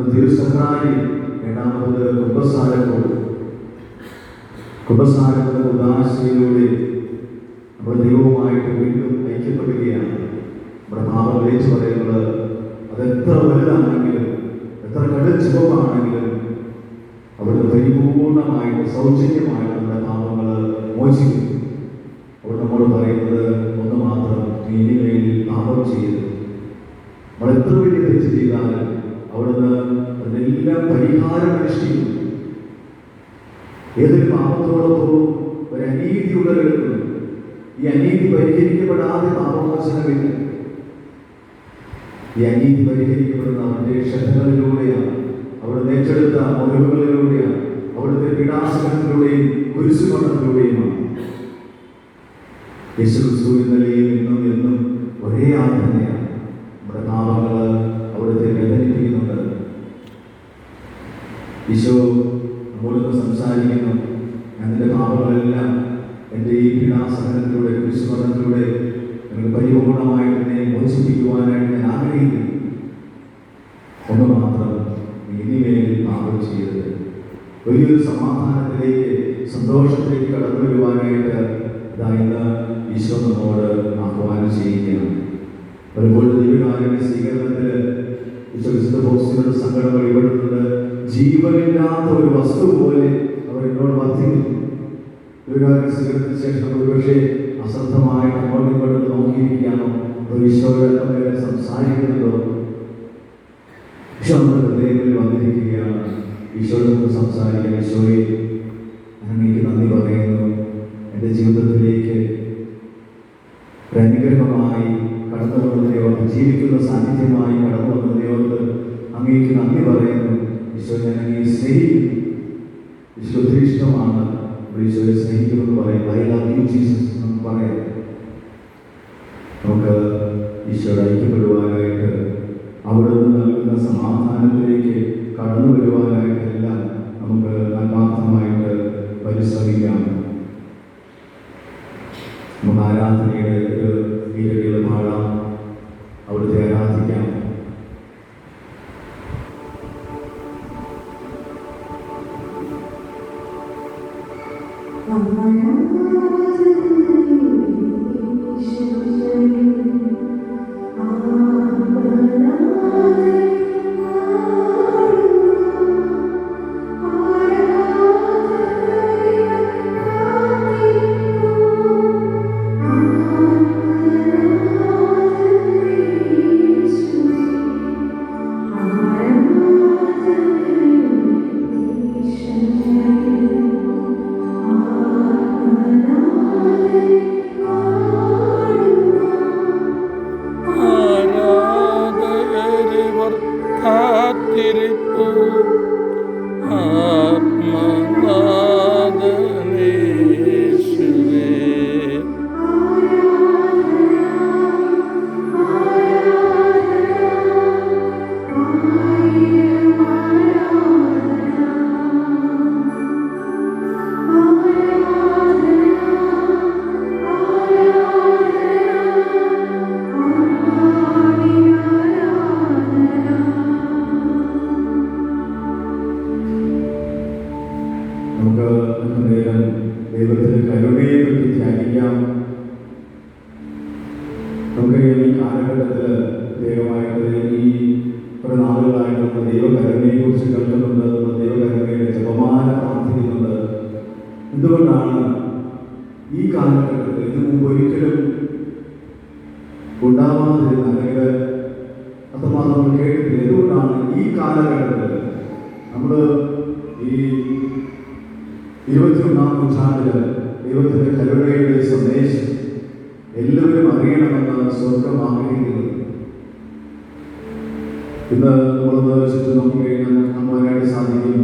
നമ്മുടെ തിരുസഹാരി രണ്ടാമത് കുംഭസാരപ്പോൾ കുംഭസാരത്തിന്റെ ഉദാശയിലൂടെ നമ്മുടെ ദൈവവുമായിട്ട് വീണ്ടും ഐക്യപ്പെടുകയാണ്. നമ്മുടെ പാപം വിളിച്ചു പറയുന്നത് അതെത്ര വലുതാണെങ്കിലും എത്ര കടുച്ചുവപ്പാണെങ്കിലും അവിടുന്ന് പരിപൂർണമായിട്ട് സൗജന്യമായിട്ട് നമ്മുടെ പാപങ്ങൾ മോചിക്കും. അവിടെ നമ്മോട് പറയുന്നത് ഒന്ന് മാത്രം നീ ഇനി വേണ്ടി പാപം ചെയ്യരുത്. നമ്മൾ എത്ര വലിയ തെറ്റ് ചെയ്താലും അവിടുന്ന് അതിനെല്ലാം പരിഹാരം അനുഷ്ഠിക്കുന്നു. ഏതൊരു പാപത്തോടൊപ്പവും ഒരു അനീതി ഈ അനീതി പരിഹരിക്കപ്പെടാതെ പാപമോചനമില്ല. ഈ അനീതി പരിഹരിക്കപ്പെടുന്ന അവന്റെ ക്ഷതകളിലൂടെയാണ് അവിടെ നേറ്റെടുത്ത മുറിവുകളിലൂടെയാണ് അവിടുത്തെ യേശു ക്രിസ്തു സമാധാനത്തിലേക്ക് സന്തോഷത്തിലേക്ക് കടന്നു വരുവാനായിട്ട് ഇതാ ഇന്ന് ഈശോ നമ്മോട് ആഹ്വാനം ചെയ്യുകയാണ്. പലപ്പോഴും ദൈവകാരുടെ സ്വീകരണത്തിൽ വിശുദ്ധ സങ്കടം വെളിപ്പെടുന്നത് ജീവനില്ലാത്ത ഒരു വസ്തു പോലെ അവർ എന്നോട് വർദ്ധിക്കുന്നു. ദൈവകാരുടെ സ്വീകരണത്തിന് ശേഷം ഒരുപക്ഷെ അശ്രദ്ധമായിട്ട് ഈശോയോട് നമുക്ക് സംസാരിക്കാൻ ഈശോയെ എനിക്ക് നന്ദി പറയുന്നു. എന്റെ ജീവിതത്തിലേക്ക് അനുഗ്രഹമായി കടന്നു വന്നതിനെയോർത്ത് ജീവിക്കുന്ന സാന്നിധ്യമായി കടന്നു വന്നതിനെയോർത്ത് അങ്ങേക്ക് നന്ദി പറയുന്നു. ഈശോ ഞാൻ സ്നേഹിക്കുന്നു. ഈശോ ഈശോയെ സ്നേഹിക്കുമെന്ന് പറയും ഐ ലവ് യു ജീസസ് എന്ന് പറയാം നമുക്ക് ഈശോയുടെ ഐക്യപ്പെടുവാനായിട്ട് ആരാധനയുടെ പ്രത്യേകമായിട്ട് ഈ കുറെ നാളുകളായിട്ട് നമ്മൾ ദൈവകരുണയെ കുറിച്ച് കേൾക്കുന്നുണ്ട് നമ്മൾ ജപമാന പ്രാർത്ഥിക്കുന്നുണ്ട്. എന്തുകൊണ്ടാണ് ഈ കാലഘട്ടത്തിൽ ഇതിനു മുമ്പ് ഒരിക്കലും ഉണ്ടാവാതിരുന്ന അല്ലെങ്കിൽ അത്രമാത്രം നമ്മൾ കേട്ടിട്ടില്ല. എന്തുകൊണ്ടാണ് ഈ കാലഘട്ടത്തിൽ നമ്മൾ ഈ ഇരുപത്തിയൊന്നാം നൂറ്റാണ്ടിൽ ദൈവത്തിന്റെ കരുണയുടെ സന്ദേശം എല്ലാവരും അറിയണമെന്ന് സ്വർഗം ആഗ്രഹിക്കുന്നത് ഇന്ന് നമ്മളൊന്ന് നോക്കിക്കഴിഞ്ഞാൽ നമുക്ക് കാണുവാനായിട്ട് സാധിക്കും.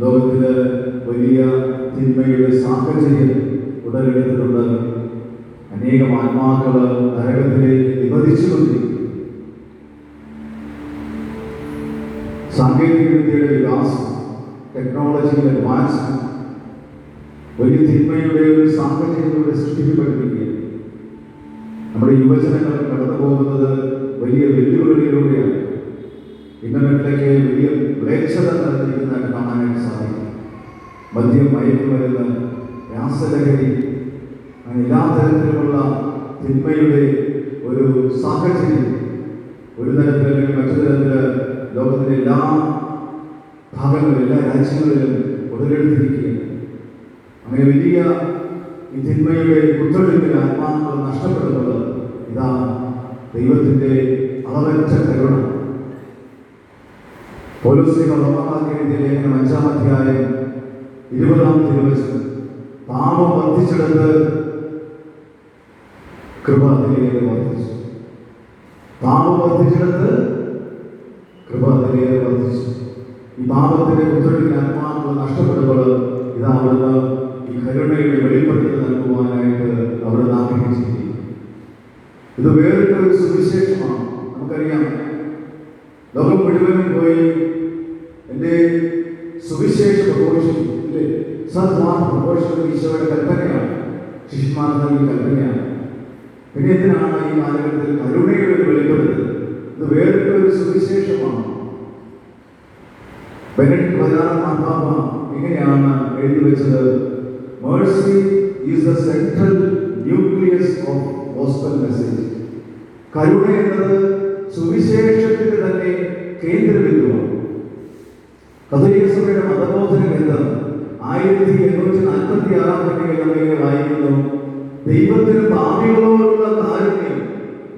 ലോകത്തിൽ വലിയ തിന്മയുടെ സാഹചര്യം ഉടലെടുത്തിട്ടുണ്ട്. അനേകം ആത്മാക്കൾ നരകത്തിലേക്ക് നിബന്ധിച്ചുകൊണ്ടിരിക്കും സാങ്കേതിക വിദ്യയുടെ വികാസം ടെക്നോളജിയുടെ അഡ്വാൻസ് വലിയ തിന്മയുടെ ഒരു സാഹചര്യത്തിലൂടെ സൃഷ്ടിക്കപ്പെട്ടിരിക്കുകയാണ് നമ്മുടെ യുവജനങ്ങൾ കടന്നു പോകുന്നത് വലിയ വെല്ലുവിളികളിലൂടെയാണ് ഇന്റർനെറ്റിലേക്ക് വലിയ മ്ലേച്ഛത നിറഞ്ഞിരിക്കുന്നതായിട്ട് കാണാനായിട്ട് സാധിക്കും. മദ്യം മയക്കുമരുന്ന് രാസലഹരി എല്ലാ തരത്തിലുമുള്ള തിന്മയുടെ ഒരു സാഹചര്യം ഒരു തരത്തിൽ അല്ലെങ്കിൽ മറ്റൊരു തരത്തിൽ ലോകത്തിന്റെ എല്ലാ ഭാഗങ്ങളിലും എല്ലാ രാജ്യങ്ങളിലും ഉടലെടുത്തിരിക്കുകയാണ്. അങ്ങനെ വലിയ ഈ തിന്മയുടെ കുത്തൊഴുക്കിൽ ആത്മാക്കൾ നഷ്ടപ്പെടുന്നത് ഇതാ ദൈവത്തിന്റെ അളവറ്റ കരുണ. പോലീസിന്റെ ഉറപ്പാക്കിയ ലേഖനം അഞ്ചാം അധ്യായം ഇരുപതാം തിരുവചനം. പാപം വർദ്ധിച്ചെടുത്ത് കൃപ അതിലേറെ വർദ്ധിച്ചു. പാപം വർദ്ധിച്ചെടുത്ത് കൃപ അതിലേറെ വർദ്ധിച്ചു. ഈ പാപത്തിന്റെ കുത്തൊഴുക്കിൽ ആത്മാവ് നഷ്ടപ്പെടുമ്പോൾ ഇതാ അവിടുന്ന് ഈ കരുണയുടെ വെളിപ്പെടുത്തൽ നൽകുവാനായിട്ട് അവിടുന്ന് ആഗ്രഹിച്ചിരിക്കുന്നു. ഇത് വേറിട്ടൊരു സുവിശേഷമാണ്. നമുക്കറിയാം ലോകം മുഴുവനും പോയി എന്റെ സുവിശേഷ പ്രഘോഷിക്കും അല്ലേ പ്രഘോഷിക്കുന്നത് ഈശോയുടെ കൽപ്പനയാണ്. നൽകിയ കൽപ്പനയാണ്. പിന്നെ എന്തിനാണ് ഈ കാലഘട്ടത്തിൽ കരുണയുടെ ഒരു വെളിപ്പെടുത്തൽ? ഇത് വേറിട്ട ഒരു സുവിശേഷമാണ്. ബെനഡിക്ട് പതിനാറാം മാർപ്പാപ്പ ഇങ്ങനെയാണ് എഴുതി വെച്ചത്. Mercy is the central nucleus of gospel message കരുണ എന്നത് സുവിശേഷത്തിന്റെ തന്നെ കേന്ദ്രബിന്ദുവാണ്. കത്തോലിക്ക സഭയുടെ മതബോധന ഗ്രന്ഥം ആയിരത്തി എണ്ണൂറ്റി നാൽപ്പത്തി ആറാം ഖണ്ഡികയിൽ വായിക്കുന്നു. ദൈവത്തിന് പാപികളോടുള്ള കാരുണ്യം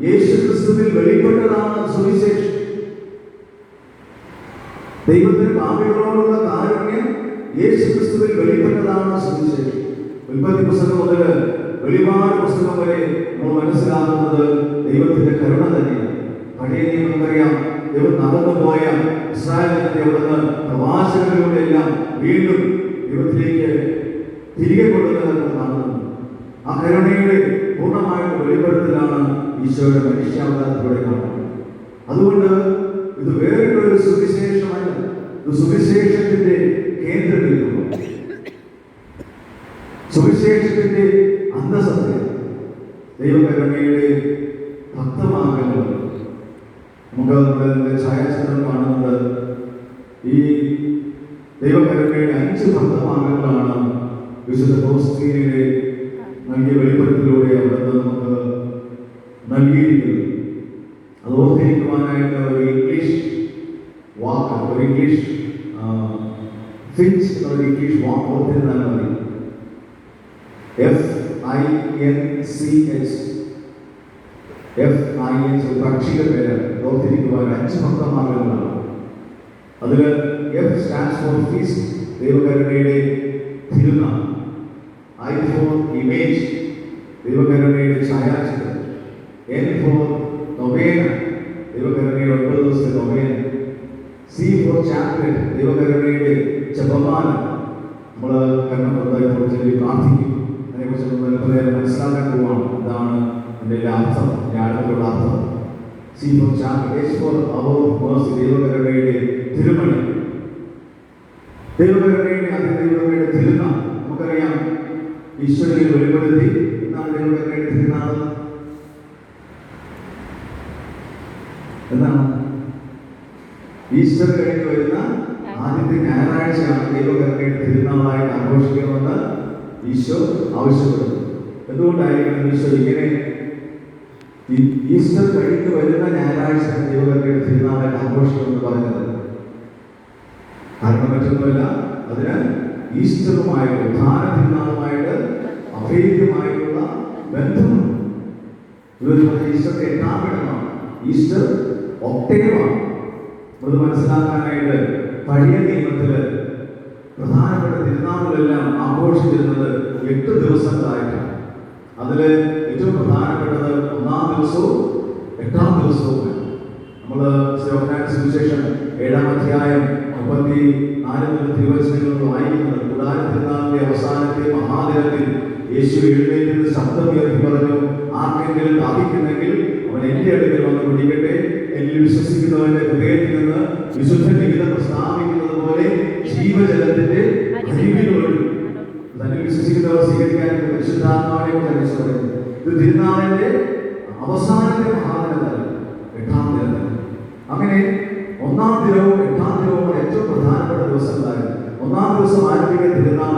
യേശു ക്രിസ്തുവിൽ വെളിപ്പെട്ടതാണ് സുവിശേഷം. ദൈവത്തിന് പാപികളോടുള്ള കാരുണ്യം യേശു ക്രിസ്തുവിൽ വെളിപ്പെട്ടതാണ് സുവിശേഷം. ഉൽപ്പത്തി പുസ്തകം മുതൽ വെളിപാട് പുസ്തകം വരെ നമ്മൾ മനസ്സിലാക്കുന്നത് ദൈവത്തിന്റെ കരുണ തന്നെയാണ്. നിയമം നമുക്കറിയാം ദൈവം നടന്നു പോയ ഇസ്രായേലിനെ അവിടുന്ന് പ്രവാചകരിലൂടെ എല്ലാം വീണ്ടും ദൈവത്തിലേക്ക് തിരികെ കൊണ്ടുവന്നത് കാണുന്നു ആ കരുണയുടെ പൂർണമായിട്ട് വെളിപ്പെടുത്തലാണ് ഈശോയുടെ മനുഷ്യാവതാരത്തിലൂടെ കാണുന്നത്. അതുകൊണ്ട് ഇത് വേറൊരു സുവിശേഷമല്ല ഇത് സുവിശേഷത്തിന്റെ കേന്ദ്രബിന്ദുവാണ് സുവിശേഷത്തിന്റെ അന്തസത്യ ദൈവകരുണയുടെ ഭക്തമാകലുകൾ നമുക്ക് നമ്മുടെ ഛായാചിത്രം കാണുന്നത് ഈ ദൈവകരുണയുടെ അഞ്ച് ഭക്തമാകലുകളാണ് വിശുദ്ധ ഹോസ്റ്റീനിയുടെ നൽകിയ വെളിപ്പെടുത്തലൂടെ അവിടുന്ന് നമുക്ക് നൽകിയിരിക്കുന്നത് അത് ഓർത്തിരിക്കുവാനായിട്ട് ഒരു ഇംഗ്ലീഷ് വാക്ക് ഒരു ഇംഗ്ലീഷ് ഫിൻസ് ഒരു ഇംഗ്ലീഷ് വാക്ക് ഓർത്തിരുന്നാൽ മതി. F I N C H F I H ഒരു പക്ഷിയുടെ പേര് ഓർത്തിരിക്കുവാൻ അഞ്ച് ഭക്തമാർഗങ്ങളാണ് അതിൽ എഫ് സ്റ്റാൻഡ്സ് ഫോർ ഫീസ്റ്റ് ദൈവകരുണയുടെ തിരുനാൾ. ഐ ഫോർ ഇമേജ് ദൈവകരുണയുടെ ഛായാചിത്രം എൻ ഫോർ നൊവേന ദൈവകരുണയുടെ ഒൻപത് ദിവസത്തെ നൊവേന സി ഫോർ ചാപ്റ്റർ ദൈവകരുണയുടെ ജപമാല നമ്മൾ ചൊല്ലി പ്രാർത്ഥിക്കും അതിനെക്കുറിച്ച് നമ്മൾ പലരും മനസ്സിലാക്കാൻ പോവാണ്. അതാണ് എന്റെ അർത്ഥം ജ്ഞാനത്തിലുള്ള അർത്ഥം. C for chapter S for hour mercy ദൈവകരുണയുടെ തിരുമണി. ദൈവകരുണയുടെ അതിന്റെ ദൈവകരുണയുടെ തിരുനാൾ നമുക്കറിയാം. ഈശ്വരനെ വെളിപ്പെടുത്തി. എന്നാണ് നിങ്ങളുടെ തിരുനാൾ എന്താണ്? ഈശ്വര കഴിഞ്ഞ് വരുന്ന ആദ്യത്തെ ഞായറാഴ്ചയാണ് ദൈവകരുണയുടെ തിരുനാളായിട്ട് ആഘോഷിക്കണമെന്ന് ഈശോ ആവശ്യപ്പെടുന്നു. എന്തുകൊണ്ടായിരിക്കണം ഈശോ ഇങ്ങനെ? ഈസ്റ്റർ കഴിഞ്ഞ് വരുന്ന ഞായറാഴ്ച ദൈവകരുണയുടെ തിരുനാളായിട്ട് ആഘോഷിക്കണമെന്ന് പറഞ്ഞത്. കാരണം മറ്റൊന്നുമല്ല അതിന് ഈസ്റ്ററുമായിട്ട് ഉദ്ധാന തിരുനാളുമായിട്ട് അഭേദ്യമായിട്ടുള്ള ബന്ധമുണ്ട്. ഇതൊരു ഈസ്റ്ററിന്റെ എട്ടാം ഇടമാണ്. ഈസ്റ്റർ ഒക്ടേവാണ്. അത് മനസ്സിലാക്കാനായിട്ട് പഴയ നിയമത്തിൽ പ്രധാനപ്പെട്ട തിരുനാളുകളെല്ലാം ആഘോഷിച്ചിരുന്നത് എട്ട് ദിവസങ്ങളായിട്ടാണ്. അതിൽ ഏറ്റവും പ്രധാനപ്പെട്ടത് ഒന്നാം ദിവസവും എട്ടാം ദിവസവുമാണ്. നമ്മൾ സുവിശേഷം ഏഴാം അധ്യായം മുപ്പത്തി നാല് മുതൽ തിരുവചനങ്ങൾ വായിക്കുന്നത് കൂടാര തിരുനാളിന്റെ അവസാനത്തെ മഹാദിനത്തിൽ യേശു എഴുന്നേറ്റ് ശബ്ദമുയർത്തി പറഞ്ഞു ആർക്കെങ്കിലും ബാധിക്കുന്നെങ്കിൽ അവൻ എന്റെ അടുക്കൽ വന്ന് പിടിക്കട്ടെ എന്നിൽ വിശ്വസിക്കുന്നവന്റെ ഹൃദയത്തിൽ നിന്ന് വിശുദ്ധ ലിഖിതം പ്രസ്താവിക്കുന്നത് പോലെ ജീവജലത്തിന്റെ അരിവിനോട് തന്നെ വിശ്വസിക്കുന്നവർ സ്വീകരിക്കാൻ പരിശുദ്ധാത്മാവിനെ കുറിച്ച് ഇത് തിരുനാളിന്റെ അവസാനത്തെ മഹാദിനത്തിൽ എട്ടാം ദിനത്തിൽ. അങ്ങനെ ഒന്നാം ദിനവും എട്ടാം ദിനവും ഏറ്റവും പ്രധാനപ്പെട്ട ദിവസങ്ങളായിരുന്നു ഒന്നാം ദിവസം ആരംഭിക്കുന്ന തിരുനാൾ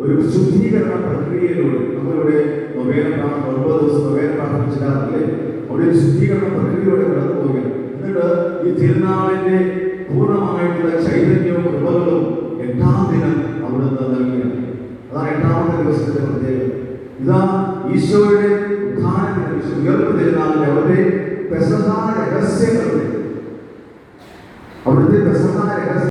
ഒരു ശുദ്ധീകരണ പ്രക്രിയയിലൂടെ നമ്മളിവിടെ നൊവേന പ്രാർത്ഥന ഒൻപത് ദിവസം നൊവേന പ്രാർത്ഥിച്ചിട്ടാണല്ലേ അവിടെ ഒരു ശുദ്ധീകരണ പ്രക്രിയയിലൂടെ കടന്നു പോവുകയാണ് എന്നിട്ട് ഈ തിരുനാളിന്റെ